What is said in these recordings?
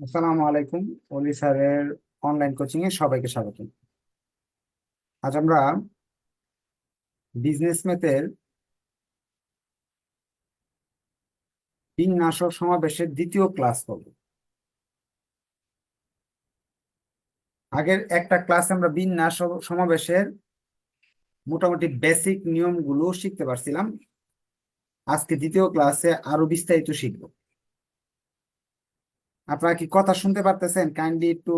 আসসালামু আলাইকুম অলি স্যারের অনলাইন কোচিং এ সবাইকে স্বাগত আজ আমরা বিজনেস ম্যাথের বিন্যাসক সমাবেশের দ্বিতীয় ক্লাস করব। আগের একটা ক্লাসে আমরা বিন নাশক সমাবেশের মোটামুটি বেসিক নিয়মগুলো শিখতে পারছিলাম। আজকে দ্বিতীয় ক্লাসে আরও বিস্তারিত শিখব। আপনারা কি কথা শুনতে পারতেছেন? কাইন্ডলি একটু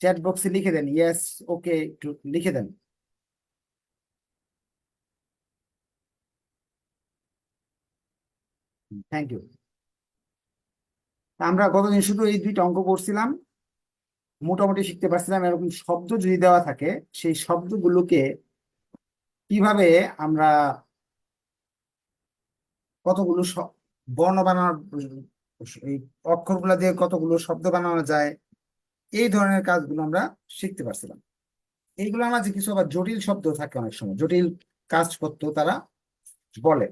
চ্যাট বক্সে লিখে দেন। ইয়েস ওকে একটু লিখে দেন। থ্যাংক ইউ আমরা গতদিন শুধু এই দুইটা অঙ্ক করছিলাম। মোটামুটি শিখতে পারছিলাম, এরকম শব্দ যদি দেওয়া থাকে, সেই শব্দগুলোকে কীভাবে আমরা কতগুলো বর্ণ বানানোর এই অক্ষরগুলা দিয়ে কতগুলো শব্দ বানানো যায়, এই ধরনের কাজগুলো আমরা শিখতে পারছিলাম। এইগুলোর মাঝে কিছু আবার জটিল শব্দ থাকে অনেক সময়, জটিল কাজ করতো তারা বলে।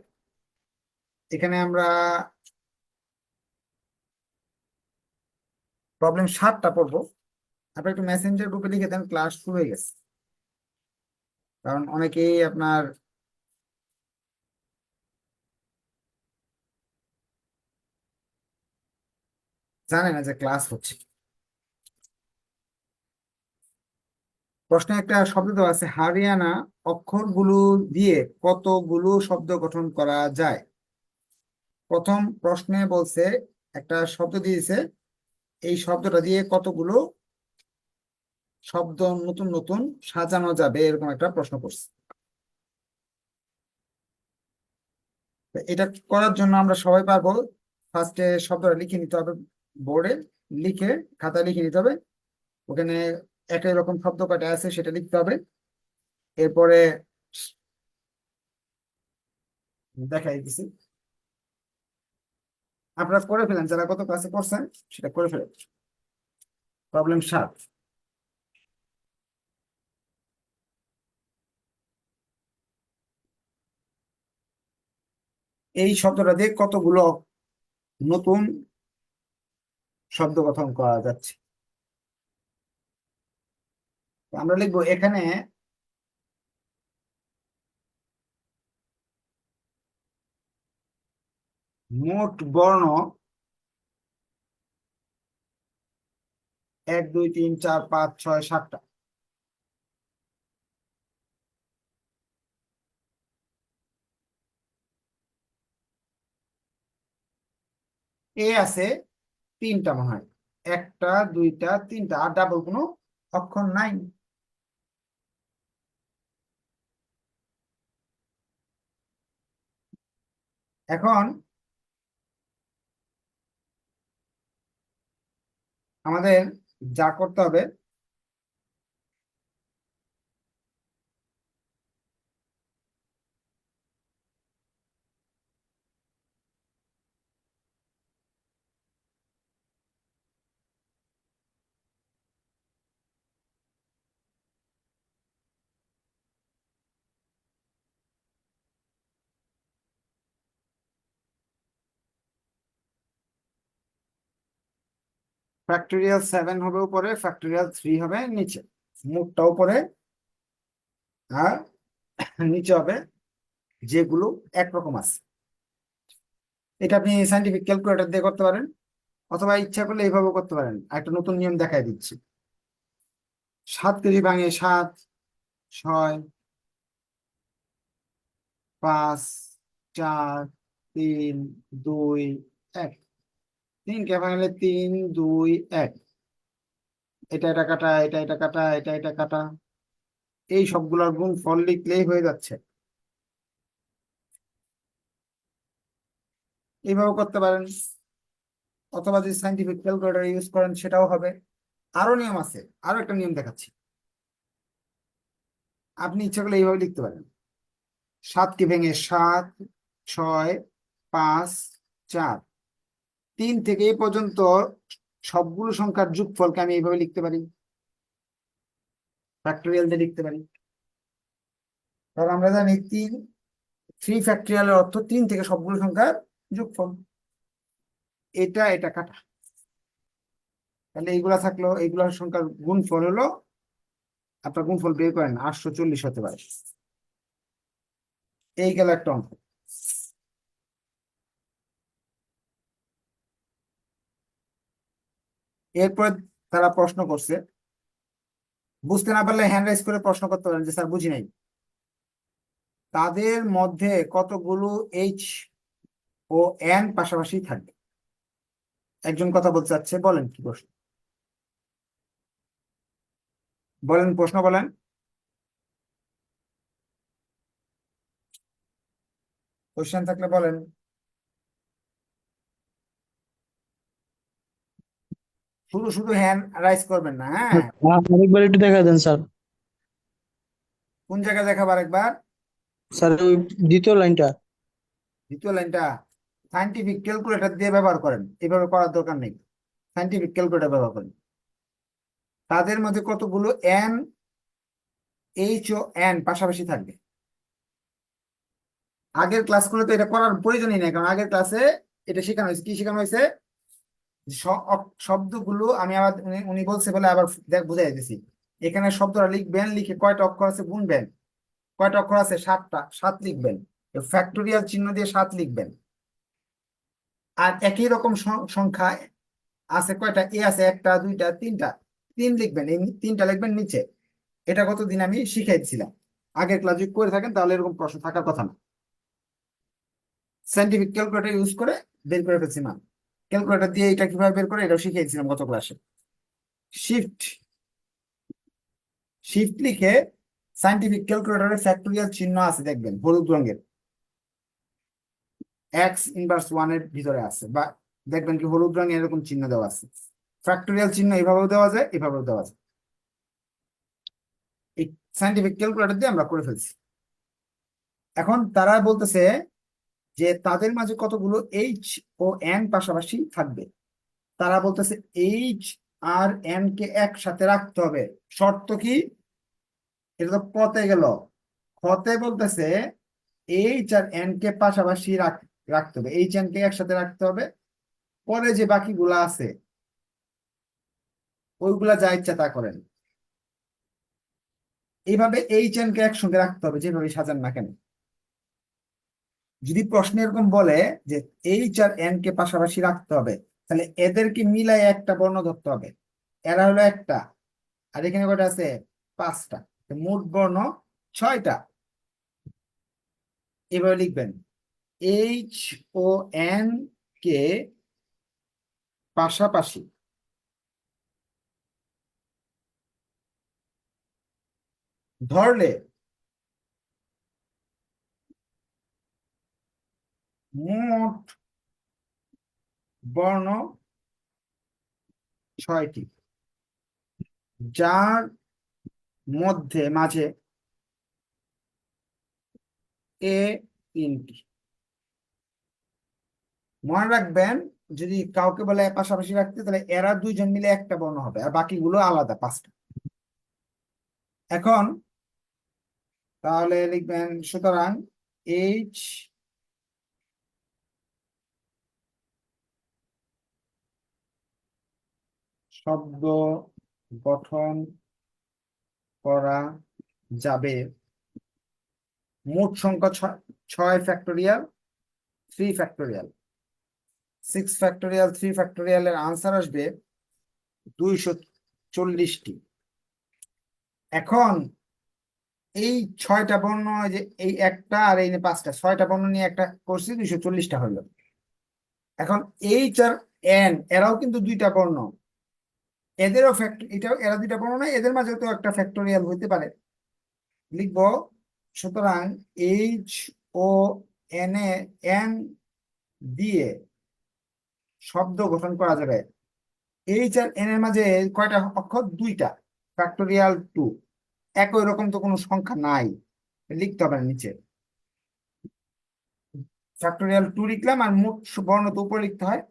এখানে আমরা প্রবলেম সাতটা পড়ব। আপনার একটু মেসেঞ্জার গ্রুপে লিখে দেন ক্লাস শুরু হয়ে গেছে। কারণ অনেকেই আপনার জানে না যে ক্লাস হচ্ছে। প্রশ্নে একটা শব্দ দেওয়া আছে, হারিয়ানা অক্ষরগুলো দিয়ে কতগুলো শব্দ গঠন করা যায়? প্রথম প্রশ্নে বলছে, একটা শব্দ দিয়েছে, এই শব্দটা দিয়ে কতগুলো শব্দ নতুন নতুন সাজানো যাবে, এরকম একটা প্রশ্ন করছে। এটা করার জন্য আমরা সবাই পারব ফার্স্টে শব্দটা লিখে নিতে হবে। বোর্ডে লিখে খাতায় লিখে নিতে হবে। ওখানে একই রকম শব্দ কয়টা আছে সেটা লিখতে হবে। এরপরে দেখাই দিছি। আপনারা করে ফেলেন, যারা কত ক্লাসে করছেন সেটা করে ফেলেন। প্রবলেম সাত। এই শব্দটা দিয়ে কতগুলো নতুন শব্দ গঠন করা যাচ্ছে। আমরা লিখব এখানে মোট বর্ণ এক, দুই, তিন, চার, পাঁচ, ছয়, সাতটা। এ আছে তিনটা মনে হয়। একটা, দুইটা, তিনটা, আর ডাবল কোনো অক্ষর নাই। এখন আমাদের যা করতে হবে ফ্যাক্টোরিয়াল সেভেন হবে উপরে ফ্যাক্টোরিয়াল থ্রি হবে নিচে। মুখটা উপরে আর নিচে হবে যেগুলো একরকম আছে। এটা আপনি সাইন্টিফিক ক্যালকুলেটর দিয়ে করতে পারেন, অথবা ইচ্ছা করলে এইভাবে করতে পারেন। একটা নতুন নিয়ম দেখাই দিচ্ছি। সাত কেজি ভাঙে সাত, ছয়, পাঁচ, চার, তিন, দুই, এক। তিন কে ভাঙলে তিন, দুই, এক। এটা এটা কাটা, এটা এটা কাটা, এটা এটা কাটা। এই সবগুলোর গুণ ফল লিখলেই হয়ে যাচ্ছে। এইভাবে করতে পারেন। অথবা যদি সাইন্টিফিক ক্যালকুলেটর ইউজ করেন, সেটাও হবে। আরও নিয়ম আছে। আরও একটা নিয়ম দেখাচ্ছি। আপনি ইচ্ছা করলে এইভাবে লিখতে পারেন। সাতকে ভেঙে সাত, ছয়, পাঁচ, চার। তিন থেকে এই পর্যন্ত সবগুলো সংখ্যার যোগফলকে আমি এইভাবে লিখতে পারি। ফ্যাক্টোরিয়াল দিয়ে লিখতে পারি। কারণ আমরা জানি তিন থ্রি ফ্যাক্টোরিয়ালের অর্থ তিন থেকে সবগুলো সংখ্যার যোগফল। এটা এটা কাটা। তাহলে এইগুলা থাকল, এইগুলার সংখ্যার গুণফল হলো, আপনার গুণফল বের করেন, আটশো চল্লিশ হতে পারে। এই গেল একটা অঙ্ক। এরপর তারা প্রশ্ন করছে। বুঝতে না পারলে হ্যান্ড রাইজ করে প্রশ্ন করতে পারেন যে, স্যার, বুঝি নাই। তাদের মধ্যে কতগুলো এইচ ও এন পাশাপাশি থাকবে একজন কথা বলতে চাচ্ছে, বলেন কি প্রশ্ন? বলেন প্রশ্ন, বলেন। কোশ্চেন থাকলে বলেন। শুধু শুধু হ্যান্ড রাইজ করবেন না হ্যাঁ? আরেকবার একটু দেখা দেন স্যার। কোন জায়গায় দেখাবো আরেকবার স্যার ওই দ্বিতীয় লাইনটা। দ্বিতীয় লাইনটা। সাইন্টিফিক ক্যালকুলেটর দিয়ে ব্যবহার করেন। এভাবে করার দরকার নেই। সাইন্টিফিক ক্যালকুলেটর ব্যবহার করেন। তাদের মধ্যে কতগুলো এন এইচ ও এন পাশাপাশি থাকবে? আগের ক্লাসগুলোতে এটা করার প্রয়োজনই নেই কারণ আগের ক্লাসে এটা শেখানো হয়েছে। কি শেখানো হয়েছে? শব্দগুলো আমি আবার উনি- বলছে বলে আবার দেখ, বুঝাই এখানে শব্দটা লিখবেন, লিখে কয়টা অক্ষর আছে গুনবেন। কয়টা অক্ষর আছে? সাতটা, সাত লিখবেন। ফ্যাক্টোরিয়াল চিহ্ন দিয়ে সাত লিখবেন। আর একই রকম সংখ্যা আছে কয়টা? এ আছে একটা, দুইটা, তিনটা। তিন লিখবেন, এই তিনটা লিখবেন নিচে। এটা কতদিন আমি শিখাইছিলাম। আগের ক্লাস যদি করে থাকেন, তাহলে এরকম প্রশ্ন থাকার কথা না। সাইন্টিফিক ক্যালকুলেটর ইউজ করে বের করে ফেলছি মান ক্যালকুলেটর দিয়ে এটা কীভাবে বের করে, এটাও শিখিয়েছিলাম গত ক্লাসে। শিফট শিফট লিখে সাইন্টিফিক ক্যালকুলেটরে ফ্যাক্টোরিয়াল চিহ্ন আছে, দেখবেন, হলুদ রঙের। এক্স ইনভার্স ওয়ানের ভিতরে আছে, বা দেখবেন কি হলুদ রঙে এরকম চিহ্ন দেওয়া আছে। ফ্যাক্টোরিয়াল চিহ্ন এভাবেও দেওয়া যায়, এভাবেও দেওয়া যায়। এই সাইন্টিফিক ক্যালকুলেটর দিয়ে আমরা করে ফেলছি। এখন তারা বলতেছে যে তাদের মাঝে কতগুলো এইচ ও এন পাশাপাশি থাকবে। তারা বলতেছে এইচ আর এন কে একসাথে রাখতে হবে। শর্ত কি? এটা তো পতে গেল। খতে বলতেছে এইচ আর এন কে পাশাপাশি রাখ- রাখতে হবে। এইচ এন কে একসাথে রাখতে হবে। পরে যে বাকিগুলা আছে, ওইগুলা যা ইচ্ছা তা করেন। এইভাবে এইচ এন কে একসঙ্গে রাখতে হবে, যেভাবে সাজান না কেন। যদি প্রশ্ন এরকম বলে যে এইচ আর এন কে পাশাপাশি রাখতে হবে, তাহলে এদেরকে মিলাই একটা বর্ণ ধরতে হবে। এরা হলো একটা, আর এখানে কয়টা আছে? পাঁচটা। মোট বর্ণ ছয়টা। এভাবে লিখবেন। এইচ ও এন কে পাশাপাশি ধরলে মোট বর্ণ ছয়টি। যার মধ্যে, মাঝে এ তিনটি। মনে রাখবেন, যদি কাউকে বলে পাশাপাশি রাখতে, তাহলে এরা দুইজন মিলে একটা বর্ণ হবে, আর বাকিগুলো আলাদা পাঁচটা। এখন তাহলে লিখবেন, সুতরাং এইচ শব্দ গঠন করা যাবে। মোট সংখ্যা ছয় factorial three factorial six factorial three factorial এর আনসার আসবে দুইশো চল্লিশটি। এখন এই ছয়টা বর্ণ যে এই একটা আর এই পাঁচটা, ছয়টা বর্ণ নিয়ে একটা করছি, দুইশো চল্লিশটা হলো। এখন এইচ আর এন এরাও কিন্তু দুইটা বর্ণ। এদেরও ফ্যাক্টর এটাও, এরা দুইটা বর্ণ না এদের মাঝে তো একটা ফ্যাক্টোরিয়াল হইতে পারে। লিখব, সুতরাং H O N A N দিয়ে শব্দ গঠন করা যাবে। এইচ আর এন এর মাঝে কয়টা অক্ষর? দুইটা ফ্যাক্টোরিয়াল টু একই রকম তো কোনো সংখ্যা নাই, লিখতে হবে নিচে। ফ্যাক্টোরিয়াল টু লিখলাম আর মোট বর্ণ তো উপরে লিখতে হয়।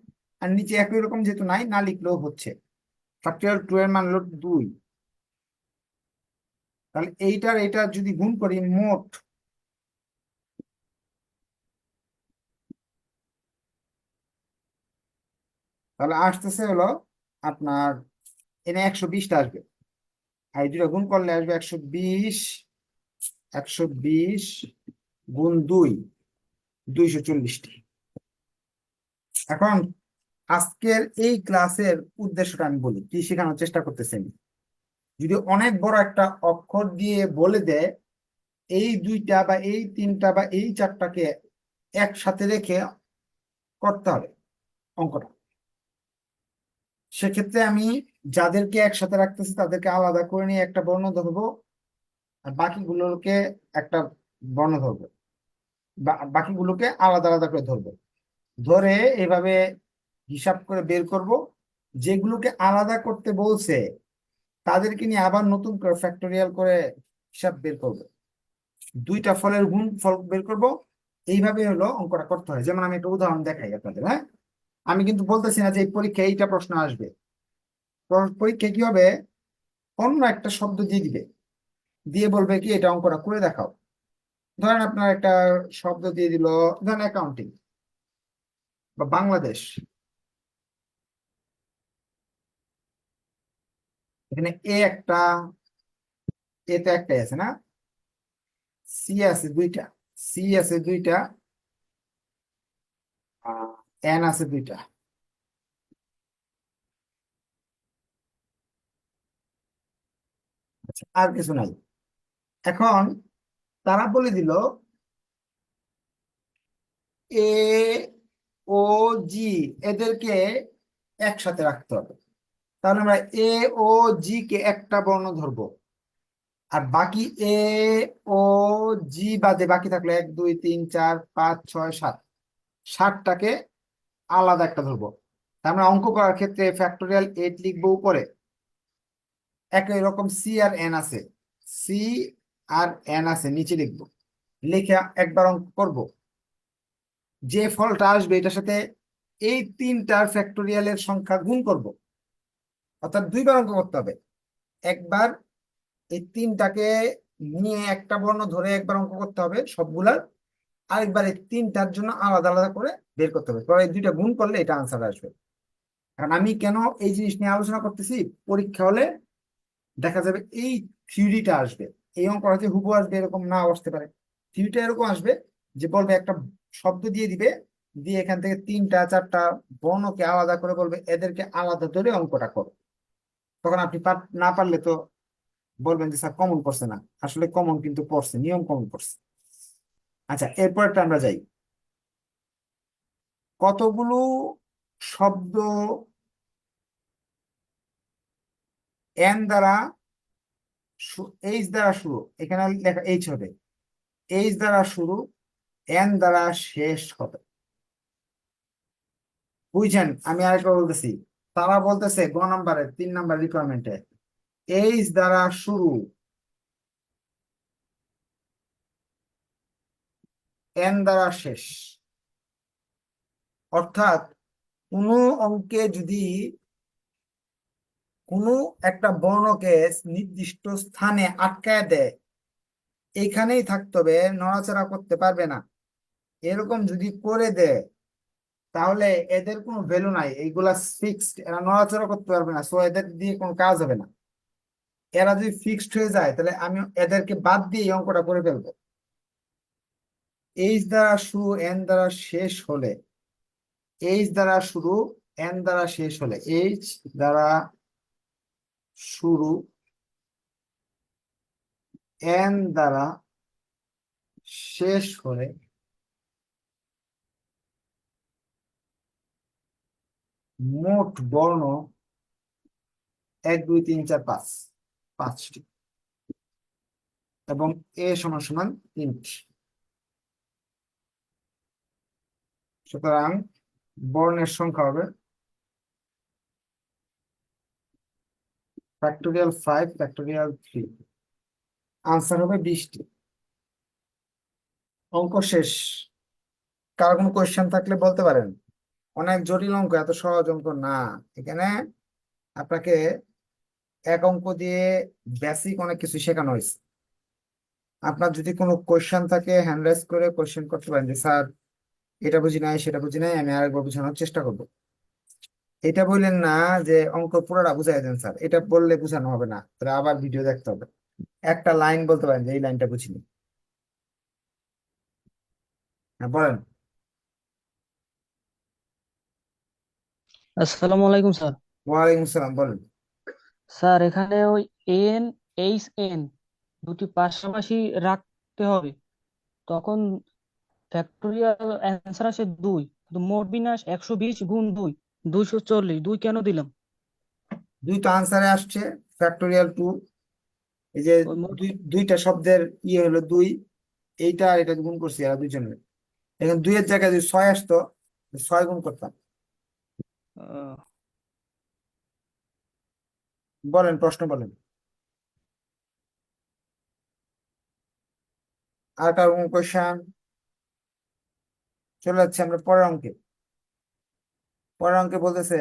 আর নিচে একই রকম যেহেতু নাই, না লিখলেও হচ্ছে। ফ্যাক্টোরিয়াল টু এর মান হলো দুই। তাহলে এইটার এটা যদি গুণ করি, মোট তাহলে আসতেছে হলো আপনার, এনে একশো বিশটা আসবে। আর দুটো গুণ করলে আসবে একশো বিশ একশো বিশ গুণ দুই, দুইশো চল্লিশটি। এখন আজকের এই ক্লাসের উদ্দেশ্যটা আমি বলি, কি শেখানোর চেষ্টা করতেছি আমি। যদি অনেক বড় একটা অক্ষর দিয়ে বলে দেয়, এই দুইটা বা এই তিনটা বা এই চারটাকে একসাথে রেখে করতে হবে অঙ্কটা। সেক্ষেত্রে আমি যাদেরকে একসাথে রাখতেছি তাদেরকে আলাদা করে নিয়ে একটা বর্ণ ধরবো, আর বাকিগুলোকে একটা বর্ণ ধরবো বাকিগুলোকে আলাদা আলাদা করে ধরবো। ধরে এভাবে হিসাব করে বের করব, যেগুলোকে আলাদা করতে বলছে, তাদেরকে নিয়ে আবার নতুন করে ফ্যাক্টোরিয়াল করে হিসাব বের করব। দুইটা ফলের গুণ ফল বের করব, এইভাবে হলো অঙ্কটা করতে হয়। যেমন আমি একটা উদাহরণ দেখাই আপনাদের হ্যাঁ? আমি কিন্তু বলতেছি না যে এই পরীক্ষায় এইটা প্রশ্ন আসবে। পর- পরীক্ষায় কি হবে? অন্য একটা শব্দ দিয়ে দিবে। দিয়ে বলবে কি, এটা অঙ্কটা করে দেখাও। ধরেন আপনার একটা শব্দ দিয়ে দিল, ধরেন অ্যাকাউন্টিং বা বাংলাদেশ। এখানে এ একটা এ তো একটাই আছে না? সি আছে দুইটা সি আছে দুইটা এন আছে দুইটা। আচ্ছা, আর কিছু নাই। এখন তারা বলে দিল এ ও জি এদেরকে একসাথে রাখতে হবে। তাহলে আমরা এ ও জি কে একটা বর্ণ ধরবো। আর বাকি এ ও জি বাদে বাকি থাকল এক, দুই, তিন, চার, পাঁচ, ছয়, সাত। সাতটাকে আলাদা একটা ধরবো। আমরা অঙ্ক করার ক্ষেত্রে ফ্যাক্টোরিয়াল এইট লিখব উপরে। একই রকম সি আর এন আছে। সি আর এন আছে, নিচে লিখব। লিখে একবার অঙ্ক করব। যে ফলটা আসবে, এটার সাথে এই তিনটার ফ্যাক্টোরিয়ালের সংখ্যা গুণ করব। অর্থাৎ দুইবার অঙ্ক করতে হবে। একবার এই তিনটাকে নিয়ে একটা বর্ণ ধরে একবার অঙ্ক করতে হবে সবগুলার। আরেকবার এই তিনটার জন্য আলাদা আলাদা করে বের করতে হবে। এই দুইটা গুণ করলে এটা আনসার আসবে। কারণ আমি কেন এই জিনিস নিয়ে আলোচনা করতেছি? পরীক্ষা হলে দেখা যাবে এই থিওরিটা আসবে। এই অঙ্কটা যে হুবহু আসবে, এরকম নাও আসতে পারে। থিওরিটা এরকম আসবে যে বলবে একটা শব্দ দিয়ে দিবে, দিয়ে এখান থেকে তিনটা, চারটা বর্ণকে আলাদা করে বলবে। এদেরকে আলাদা ধরে অঙ্কটা করো। তখন আপনি না পারলে তো বলবেন যে, স্যার কমন পড়ছে না। আসলে কমন কিন্তু পড়ছে নিয়ম কমন পড়ছে আচ্ছা এরপরটা আমরা যাই। কতগুলো শব্দ এন দ্বারা এইচ দ্বারা শুরু? এখানে লেখা এইচ হবে। এইচ দ্বারা শুরু এন দ্বারা শেষ হবে। বুঝছেন? আমি আরেকবার বলতেছি। তারা বলতেছে, গ নাম্বারে, তিন নাম্বার রিকোয়ারমেন্টে এইচ দ্বারা শুরু। এন দ্বারা শেষ। অর্থাৎ, কোনো অঙ্কে যদি কোনো একটা বর্ণকে নির্দিষ্ট স্থানে আটকায় দেয়, এইখানেই থাকতে হবে, নড়াচড়া করতে পারবে না। এরকম যদি করে দেয় তাহলে এদের কোনো ভ্যালু নাই, এইগুলা ফিক্সড এরা নড়াচড়া করতে পারবে না সো এদের দিয়ে কোনো কাজ হবে না। এরা যদি ফিক্সড হয়ে যায়, তাহলে আমি এদেরকে বাদ দিয়ে এই অঙ্কটা করে ফেলব। এইচ দ্বারা শুরু এন দ্বারা শেষ হলে এইচ দ্বারা শুরু এন দ্বারা শেষ হলে এইচ দ্বারা শুরু এন দ্বারা শেষ হলে মোট বর্ণ এক, দুই, তিন, চার, পাঁচ। পাঁচটি। এবং এ সমান সমান তিনটি। সুতরাং বর্ণের সংখ্যা হবে factorial five factorial three answer হবে বিশটি। অঙ্ক শেষ। কারও কোনো কোয়েশ্চেন থাকলে বলতে পারেন? অনেক জটিল অঙ্ক, এত সহজ অঙ্ক না। এখানে আপনাকে এক অঙ্ক দিয়ে বেসিক অনেক কিছু শেখানো হয়েছে। আপনার যদি কোনো কোয়েশ্চেন থাকে হ্যান্ড রাইজ করে কোয়েশ্চেন করতে পারেন যে, স্যার, এটা বুঝি নাই, সেটা বুঝি নাই, আমি আরেকবার বোঝানোর চেষ্টা করব। এটা বললেন না যে, অঙ্ক পুরোটা বুঝাই দেন, স্যার। এটা বললে বোঝানো হবে না। তাহলে আবার ভিডিও দেখতে হবে। একটা লাইন বলতে পারেন যে, এই লাইনটা বুঝিনি। হ্যাঁ বলেন। আসসালামু আলাইকুম স্যার। ওয়ালাইকুম আসসালাম বলেন। স্যার এখানে ওই এন এইচ এন দুটি পাশাপাশি রাখতে হবে। তখন ফ্যাক্টোরিয়াল অ্যান্সার আসে দুই কিন্তু মোট বিন্যাস একশো বিশ গুণ দুই দুইশো চল্লিশ। দুই কেন দিলাম? দুই তো আনসারে আসছে ফ্যাক্টোরিয়াল টু এই যে ওই মোট দুই দুইটা শব্দের ইয়ে হলো দুই এইটা আর এটা গুণ করছি আর দুইজনের। এখন দুইয়ের জায়গায় যদি ছয় আসতো ছয় গুণ করতাম। বলেন, প্রশ্ন বলেন। আর কার কোন কোয়েশ্চেন চলে যাচ্ছে আমরা পরের অঙ্কে। পরের অঙ্কে বলতেছে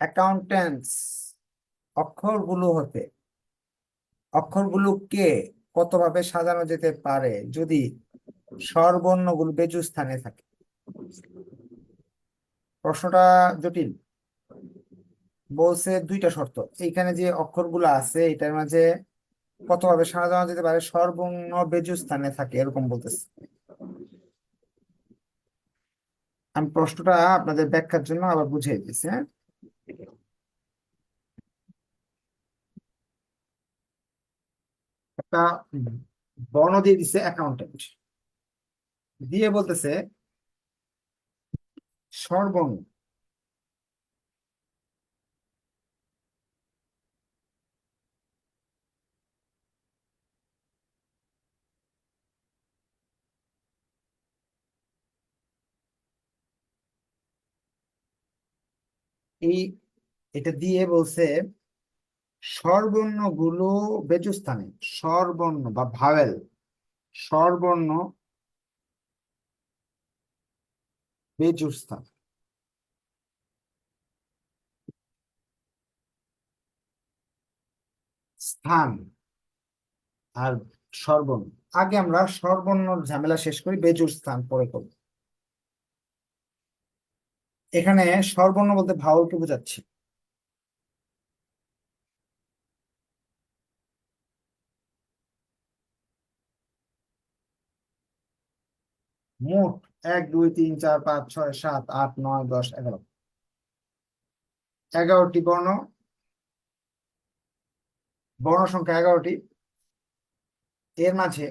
অ্যাকাউন্টেন্টস অক্ষরগুলো হতে অক্ষরগুলোকে কতভাবে সাজানো যেতে পারে যদি স্বরবর্ণগুলো বেজু স্থানে থাকে? প্রশ্নটা জটিল। বলছে দুইটা শর্ত। এইখানে যে অক্ষরগুলো আছে, এটার মাঝে কতভাবে সাজানো যেতে পারে? সর্বর্ণ বেজু স্থানে থাকে, এরকম বলতেছে। আমি প্রশ্নটা আপনাদের ব্যাখ্যার জন্য আবার বুঝিয়ে দিচ্ছি হ্যাঁ? একটা বর্ণ দিয়ে দিছে অ্যাকাউন্টেন্ট দিয়ে বলতেছে স্বরবর্ণ এই এটা দিয়ে বলছে স্বরবর্ণগুলো বেজু স্থানে স্বরবর্ণ বা ভাওয়েল স্বরবর্ণ বেজু স্থান আর স্বরবর্ণ আগে আমরা স্বরবর্ণর ঝামেলা শেষ করি বেজুর স্থান পরে করব। এখানে স্বরবর্ণ বলতে ভাওয়ালকে বোঝাচ্ছে। মোট এক, দুই, তিন, চার, পাঁচ, ছয়, সাত, আট, নয়, দশ, এগারো। এগারোটি বর্ণ। বর্ণ সংখ্যা এগারোটি। এর মাঝে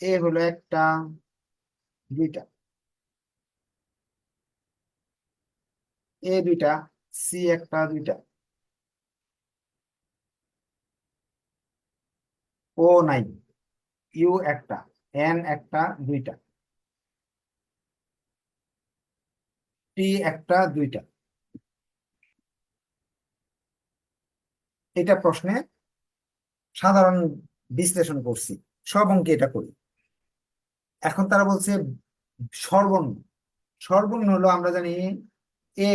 এ হলো একটা, দুইটা। এ দুইটা, সি একটা, দুইটা। ও নাই। ইউ একটা, এন একটা, দুইটা। টি একটা, দুইটা। এটা প্রশ্নে সাধারণ বিশ্লেষণ করছি, সব অঙ্কে এটা করি। এখন তারা বলছে সর্বর্ণ সর্বর্ণ হলো আমরা জানি এ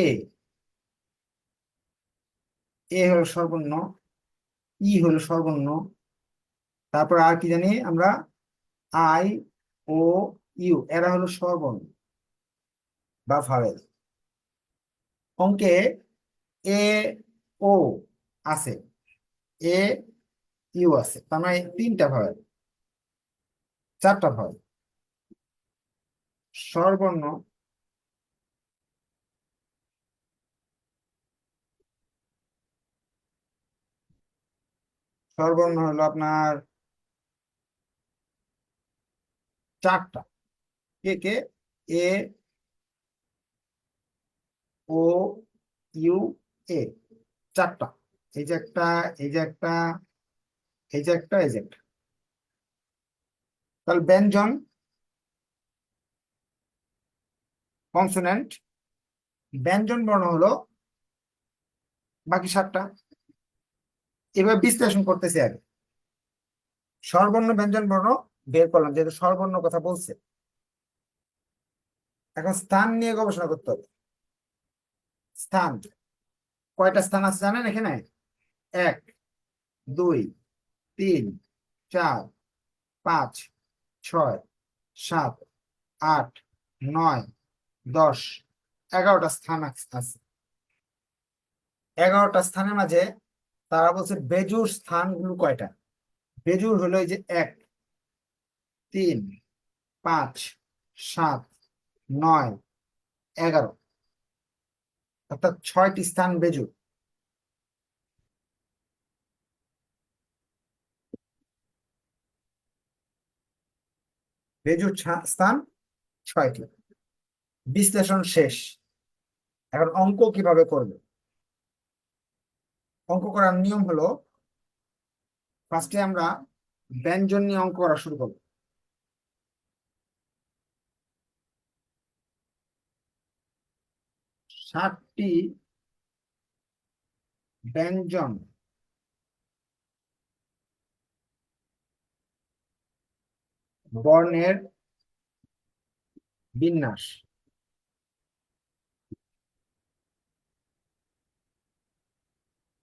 এ হলো সর্বর্ণ ই হলো সর্বর্ণ তারপর আর কি জানি আমরা আই ও ইউ এরা হলো সর্বর্ণ বা ভাওয়েল অঙ্কে এ ও আছে। এ ইউ আছে। তার মানে তিনটা ভাওয়েল চারটা ভাওয়েল স্বরবর্ণ স্বরবর্ণ হলো আপনার চারটা। কে কে? A O, U, A. চারটা। এই যে একটা, এই যে একটা, এই যে একটা, এই যে একটা। তাহলে ব্যঞ্জন কনসোনেন্ট ব্যঞ্জন বর্ণ হলো বাকি সাতটা। এবার বিশ্লেষণ করতেছি আগে। স্বরবর্ণ ব্যঞ্জন বর্ণ বের করলাম, যেহেতু স্বরবর্ণ কথা বলছে। এখন স্থান নিয়ে গবেষণা করতে হবে। স্থান। কয়টা স্থান আছে জানেন এখানে? এক, দুই, তিন, চার, পাঁচ, ছয়, সাত, আট, নয়, দশ, এগারোটা স্থান আছে। এগারোটা স্থানের মাঝে তারা বলছে বেজুর স্থানগুলো কয়টা? বেজুর হলো যে এক, তিন, পাঁচ, সাত, নয়, এগারো। অর্থাৎ ছয়টি স্থান বেজুর বেজুর স্থান ছয়টি। বিশ্লেষণ শেষ। এখন অঙ্ক কীভাবে করবে? অঙ্ক করার নিয়ম হলো, ফার্স্টে আমরা ব্যঞ্জন নিয়ে অঙ্ক করা শুরু করব। ষাটটি ব্যঞ্জন। বর্ণের বিন্যাস।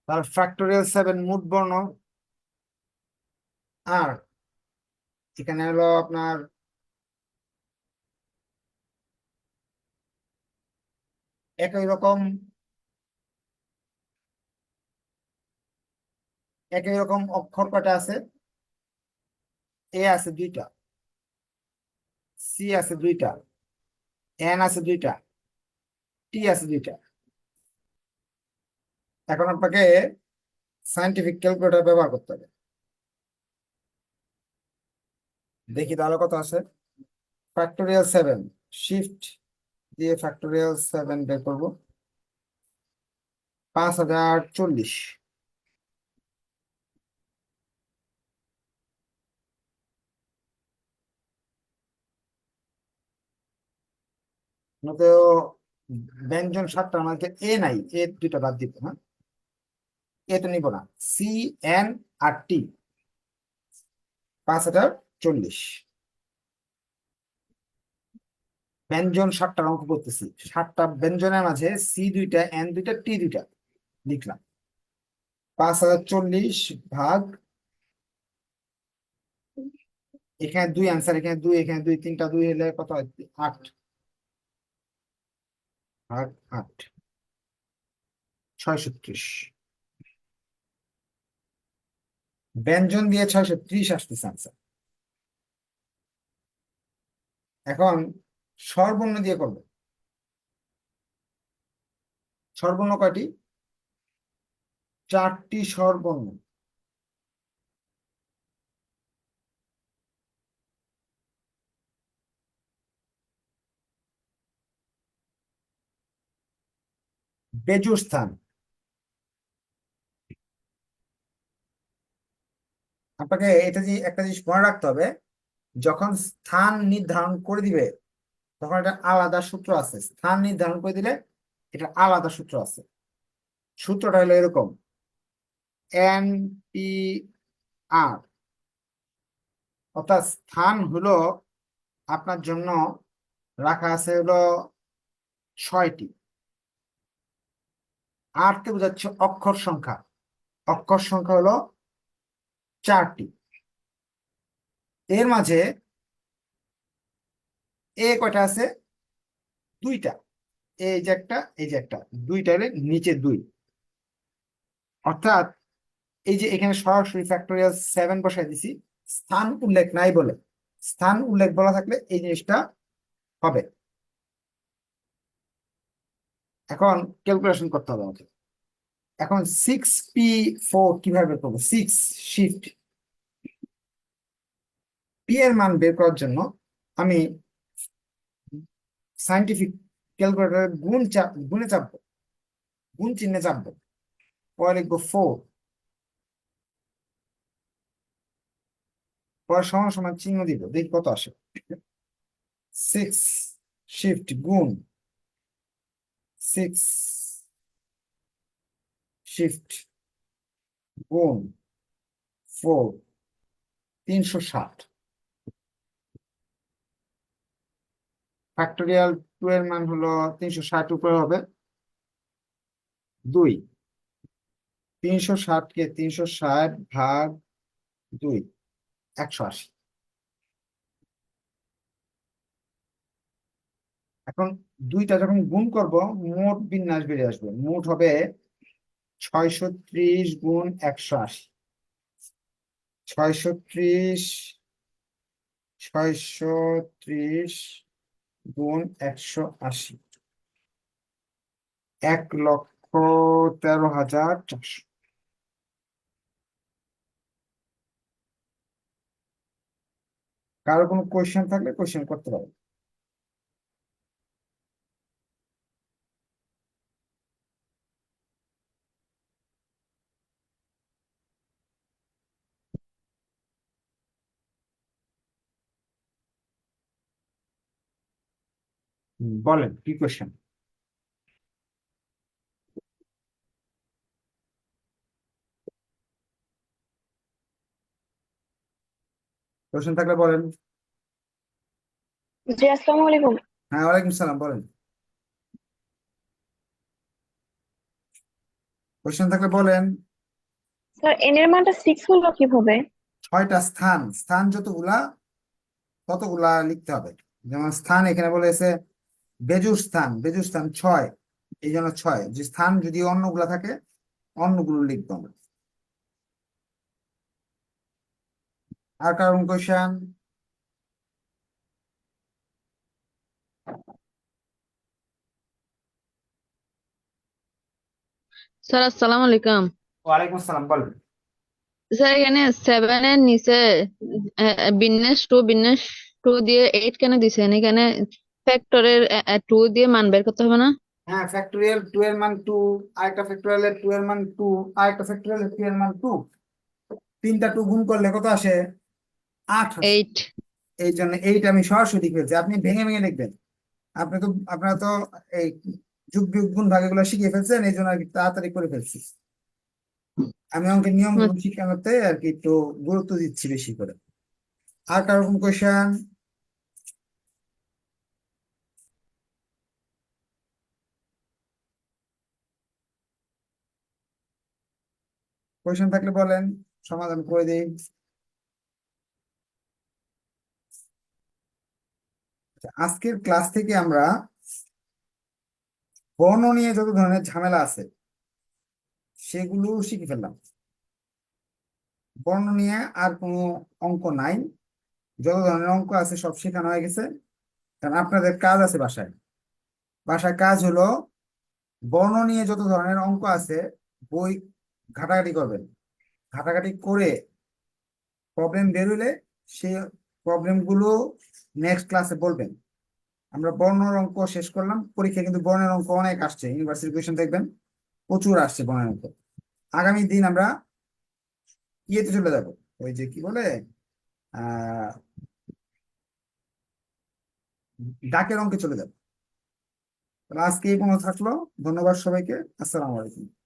তার ফ্যাক্টোরিয়াল সেভেন মুট বর্ণ। আর এখানে হলো আপনার একই রকম একই রকম অক্ষর কটা আছে? এ আছে দুইটা সি আছে দুইটা এন আছে দুইটা টি আছে দুইটা। এখন আপনাকে সাইন্টিফিক ক্যালকুলেটর ব্যবহার করতে হবে। দেখি তাহলে কত আছে? ফ্যাক্টোরিয়াল সেভেন শিফট দিয়ে ফ্যাক্টোরিয়াল সেভেন বের করব। পাঁচ হাজার চল্লিশ। ব্যঞ্জন সাতটার মধ্যে এ নাই এ দুইটা বাদ দিব হ্যাঁ এ তো নিব না সি এন আর টি পাঁচ হাজার চল্লিশ। ব্যঞ্জন সাতটার অঙ্ক করতেছি। সাতটা ব্যঞ্জনের মাঝে সি দুইটা এন দুইটা টি দুইটা লিখলাম। পাঁচ হাজার চল্লিশ ভাগ এখানে দুই আনসার এখানে দুই এখানে দুই, তিনটা দুই হলে কত আট। আট। ব্যঞ্জন দিয়ে ছয়শো ত্রিশ আসতেছে আনসার এখন স্বরবর্ণ দিয়ে করব। স্বরবর্ণ কয়টি? চারটি স্বরবর্ণ বেজুর স্থান আপনাকে এটা যে একটা জিনিস মনে রাখতে হবে, যখন স্থান নির্ধারণ করে দিবে তখন এটা আলাদা সূত্র আছে। স্থান নির্ধারণ করে দিলে এটা আলাদা সূত্র আছে। সূত্রটা হলো এরকম। N P R. অর্থাৎ স্থান হলো আপনার জন্য রাখা আছে হলো ছয়টি। আটকে বোঝাচ্ছে অক্ষর সংখ্যা। অক্ষর সংখ্যা হলো চারটি। এর মাঝে এ কয়টা আছে? দুইটা। এই যে একটা, এই যে একটা। দুইটা নিচে দুই। অর্থাৎ এই যে এখানে সরাসরি ফ্যাক্টোরিয়াল সেভেন বসাই দিছি, স্থান উল্লেখ নাই বলে। স্থান উল্লেখ বলা থাকলে এই জিনিসটা হবে। এখন ক্যালকুলেশন করতে হবে আমাকে। এখন সিক্স পি ফোর কীভাবে করব? সিক্স শিফট পি এর মান বের করার জন্য আমি সাইন্টিফিক ক্যালকুলেটরের গুণ চাপ গুণে চাপবো। গুণ চিহ্নে চাপবো। পরে লিখব ফোর পরে সমান সমান চিহ্ন দিব, দেখি কত আসে। সিক্স শিফট গুণ। সিক্স শিফট গুণ। ফোর তিনশো ষাট। ফ্যাক্টোরিয়াল টু এর মান হলো তিনশো ষাট উপরে হবে। দুই। তিনশো ষাটকে তিনশো ষাট ভাগ দুই, একশো আশি। এখন দুইটা যখন গুণ করব, মোট বিন্যাস বেড়ে আসবে। মোট হবে ছয়শো ত্রিশ গুণ একশো আশি। ছয়শো ত্রিশ ছয়শো ত্রিশ গুণ একশো আশি। এক লক্ষ তেরো হাজার চারশো। কারও কোনো কোয়েশ্চেন থাকলে কোয়েশ্চেন করতে পারো বলেন কি কোয়েশ্চেন কোয়েশ্চেন থাকলে বলেন। জি আসসালামু আলাইকুম। হ্যাঁ ওয়ালাইকুম সালাম বলেন। কোয়েশ্চেন থাকলে বলেন। স্যার এন এর মানটা সিক্স হলো কীভাবে? ছয়টা স্থান স্থান যতগুলা ততগুলা লিখতে হবে। যেমন স্থান এখানে বলেছে বেজুর স্থান বেজুর স্থান ছয় এই জন্য ছয়। যে স্থান যদি অন্যগুলা থাকে অন্যগুলো লিখতে হবে আর কারণ কোয়েশ্চেন স্যার আসসালামু আলাইকুম ওয়ালাইকুম আসসালাম বলেন। স্যার এখানে সেভেন এর নিচে বিন্যাস টু বিন্যাস টু দিয়ে এইট কেন দিছেন? এখানে ফ্যাক্টরের টু দিয়ে মান বের করতে হবে না? হ্যাঁ ফ্যাক্টোরিয়াল টু এর মান টু আরেকটা ফ্যাক্টোরিয়াল এর টু এর মান টু আরেকটা ফ্যাক্টোরিয়াল টু এর মান টু তিনটা টু গুণ করলে কত আসে? আট। এইট এই জন্য এইটা আমি সরাসরি ফেলছি। আপনি ভেঙে ভেঙে লিখবেন আপনি তো আপনারা তো এই যুগ বিয়োগ গুণ ভাগ এগুলো শিখে ফেলছেন এই জন্য আর কি তাড়াতাড়ি করে ফেলছি। আমি অঙ্কের নিয়মগুলো শিখানোতে আর কি একটু গুরুত্ব দিচ্ছি বেশি করে। আর কারও কোনো কোয়েশ্চেন কোয়েশ্চেন থাকলে বলেন সমাধান করে দিই। আচ্ছা, আজকের ক্লাস থেকে আমরা বর্ণ নিয়ে যত ধরনের ঝামেলা আছে সেগুলো শিখে ফেললাম। বর্ণ নিয়ে আর কোনো অঙ্ক নাই। যত ধরনের অঙ্ক আছে সব শেখানো হয়ে গেছে। কারণ আপনাদের কাজ আছে বাসায়। বাসায় কাজ হলো বর্ণ নিয়ে যত ধরনের অঙ্ক আছে বই ঘাটাঘাটি করবেন ঘাটাঘাটি করে প্রবলেম বের হলে সেই প্রবলেমগুলো নেক্সট ক্লাসে বলবেন। আমরা বর্ণের অঙ্ক শেষ করলাম। পরীক্ষা কিন্তু বর্ণের অঙ্ক অনেক আসছে। ইউনিভার্সিটি কোয়েশন দেখবেন, প্রচুর আসছে বর্ণের অঙ্ক। আগামী দিন আমরা ইয়েতে চলে যাব। ওই যে কি বলে ডাকের অঙ্কে চলে যাব। তাহলে আজকে এই কোনো থাকল। ধন্যবাদ সবাইকে। আসসালামু আলাইকুম।